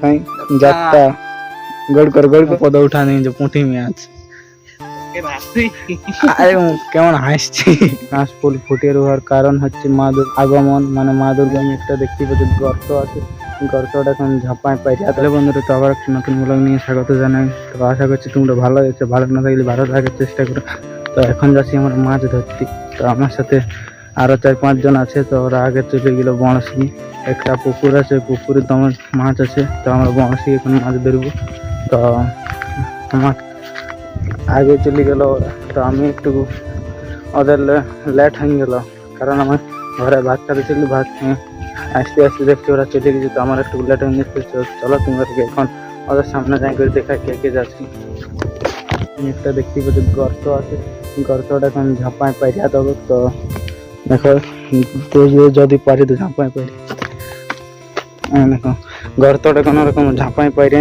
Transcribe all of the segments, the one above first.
ভাই যাত্রা গড় কর গড় কর পদ উঠা নেই যে পুঁটি মাছ আরে কেমন হাসছি কাঁচ ফুল ফুটে রোহার কারণ হচ্ছে মা দুর্গার আগমন মানে মা দুর্গা আমি একটা দেখতে পাচ্ছি গর্ত আছে গর্তটা এখন ঝাঁপায় পাই তাহলে বন্ধুরা তো আবার একটা নতুন ব্লগ নিয়ে স্বাগত জানাই তো আশা করছি তোমরা ভালো হয়েছে ভালো না থাকলে ভালো থাকার চেষ্টা করো তো এখন যাচ্ছি আমরা মাছ ধরতে তো আমার সাথে আরও চার পাঁচজন আছে, তো ওরা আগে চলে গেল বড়শি একটা পুকুর আছে, পুকুরে তো আমার মাছ আছে, তো আমরা বড়শি এখন মাছ ধরবো। তো আমার আগে চলে গেল, তো আমি একটু ওদের লেট হয়ে গেল, কারণ আমার ঘরে ভাত খাতে ছিল, ভাত আসতে আসতে দেখছি ওরা চলে গেছে, তো আমার একটু লেট হয়ে গেছে চলো তোমাদেরকে এখন ওদের সামনে যাই, করে দেখা কে কে যাচ্ছি। একটা দেখতে পাচ্ছি গর্ত আছে, গর্তটা এখন ঝাঁপায় পাইরা দেবো তো দেখো যদি পারি তো ঝাঁপায় পারি হ্যাঁ দেখো গর্তটা কোনো রকম ঝাঁপায় পাইরে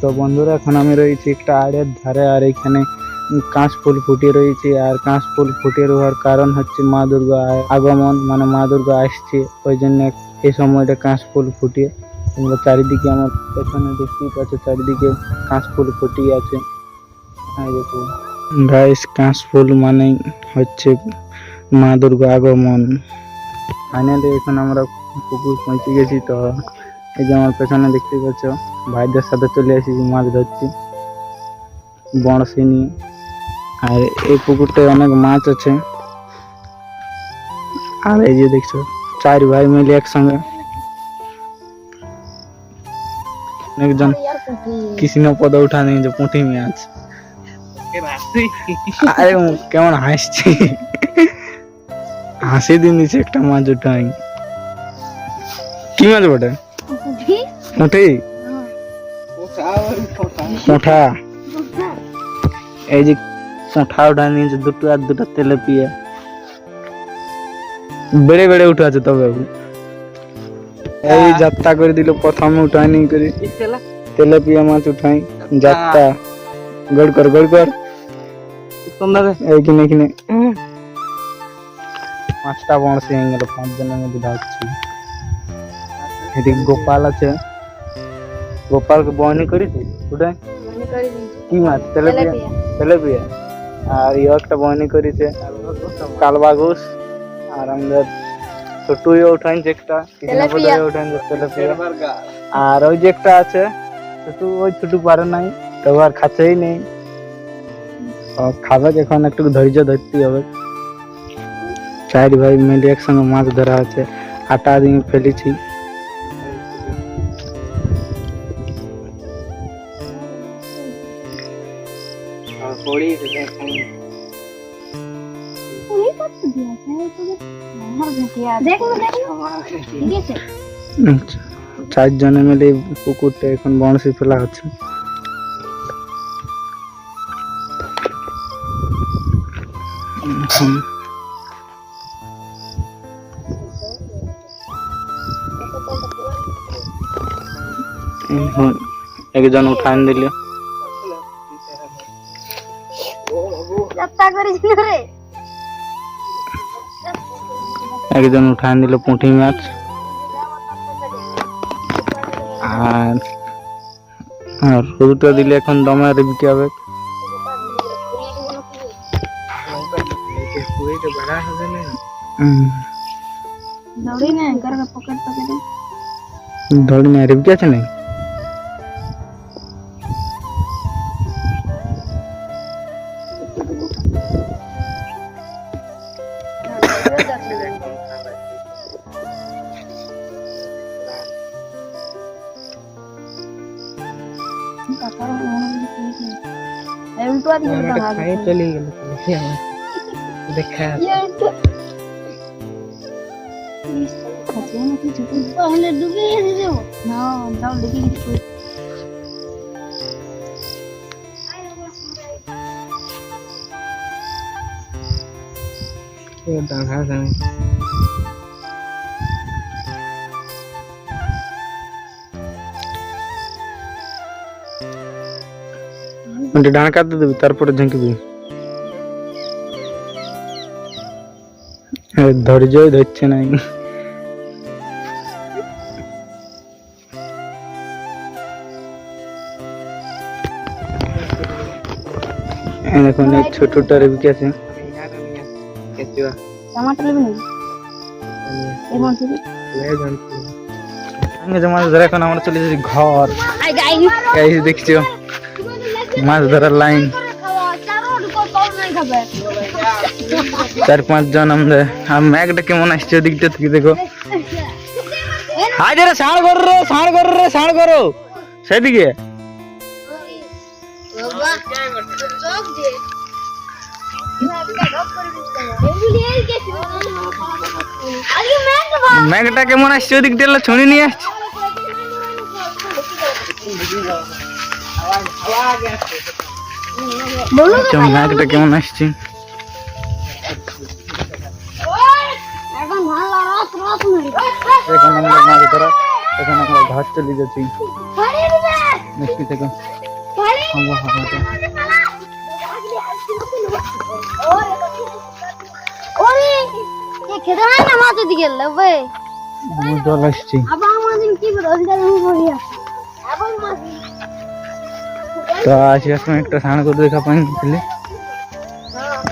তো বন্ধুরা, এখন আমি রয়েছি একটা আড়ের ধারে, আর এখানে কাঁচ ফুল ফুটিয়ে রয়েছে। আর কাঁচ ফুল ফুটিয়ে রোয়ার কারণ হচ্ছে মা দুর্গা আগমন মানে মা দুর্গা আসছে। ওই জন্য এই সময়টা কাঁচ ফুল ফুটিয়ে তোমরা চারিদিকে আমার পেছনে দেখতেই পাচ্ছ, চারিদিকে কাঁচ ফুল ফুটিয়ে আছে। গাইস কাঁচ ফুল মানে হচ্ছে মা দুর্গা আগমন। ফাইনালি এখন আমরা পুকুর পৌঁছে গেছি তো এই যে আমার পেছনে দেখতে পাচ্ছ ভাইদের সাথে চলে এসেছি মাছ ধরছি বড়শি নিয়ে আর এই পুকুরটায় অনেক মাছ আছে। আর এই যে দেখছ চার ভাই মিলে একসঙ্গে। একজন কৃষ্ণ পদ উঠা নেই যে পুঁটি মাছ আরে কেমন হাসছি। হাসি দিন দিচ্ছে একটা মাছ উঠাই কি মাছ বটে? পুঁটি পোঁঠা এই যে পোঁঠা উঠা নিয়েছে দুটো আর দুটো তেলে পিয়ে। বেড়ে বেড়ে উঠে আছে তবে এই যাত্রা করে দিল প্রথমে উঠাই নি করে। তেলে পিয়া মাছ উঠাই যাত্রা। গড় কর গড় কর। এইখানে এখানে পাঁচটা বড়শি হয়ে গেল পাঁচ জনের মধ্যে ঢাকছি এদিকে গোপাল আছে। গোপালকে বহনি করেছি? ওটাই কি মাছ? তেলাপিয়া। তেলাপিয়া। আর ইয়ে একটা বহনি করেছে। কালবা ঘুষ আর আমাদের ছোটুইও উঠাইছে একটা। কৃষ্ণপদও উঠাইছে তেলাপিয়া। আর ওই যে একটা আছে। ছোটু ওই ছোটু পারে নাই। তো আর খাচ্ছেই নেই। খাবে এখন একটু ধৈর্য ধরতে হবে। চার ভাই মিলে একসঙ্গে মাছ ধরা আছে আটা দিয়ে ফেলেছি আচ্ছা, চারজনে মিলে এই পুকুরটা এখন বড়শি ফেলা হচ্ছে এখন একজন উঠান দিল। একজন উঠান দিল পুঁটি মাছ। আর আর রুটা দিলে এখন দমে রিবিটি হবে। না ধরি না রিবিটি আছে না? উল্টো দিকে চলে গেল দেখা। তাহলে ডুবে যাব। না যাও দেখি কিছু দেখা যায় అంటే ডান কাতে দেবি তারপরে ঝাঁকিবি ধৈর্যই ধরছে না। দেখুন এই ছোটটার বিকে আছে। টমাটো না ধরে এখন আমরা চলে যাচ্ছে ঘর। আই গাইস দেখছ? মাছ ধরার লাইন। চার পাঁচ জন আমাদের আর ম্যাগটা কেমন আসছে ওদিকটা থেকে দেখো। হাজারে সাড় করো রে সাড় করো রে সাড় করো। সেদিকে। ম্যাগটা কেমন আসছে ওদিকটা এলো ছুনি নিয়ে আসছে। আচ্ছা, কেমন আসছে? এখন আমরা মাছ ধরা এখন আমরা ঘাট চলে যাচ্ছি। মিষ্টি থেকে হাঙ্গা হাঙ্গা ওরে এ খেতে হয় না মাছ দিকে জল আসছে। আবার আমাদের কি করে ওদিকে তো আসি এখন একটা স্নান করে দেখা পাই ছেলে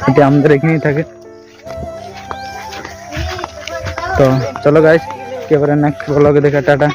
এটা আমাদের এখানেই থাকে তো চলো গাইস এবারে নেক্সট ব্লগে দেখা টাটা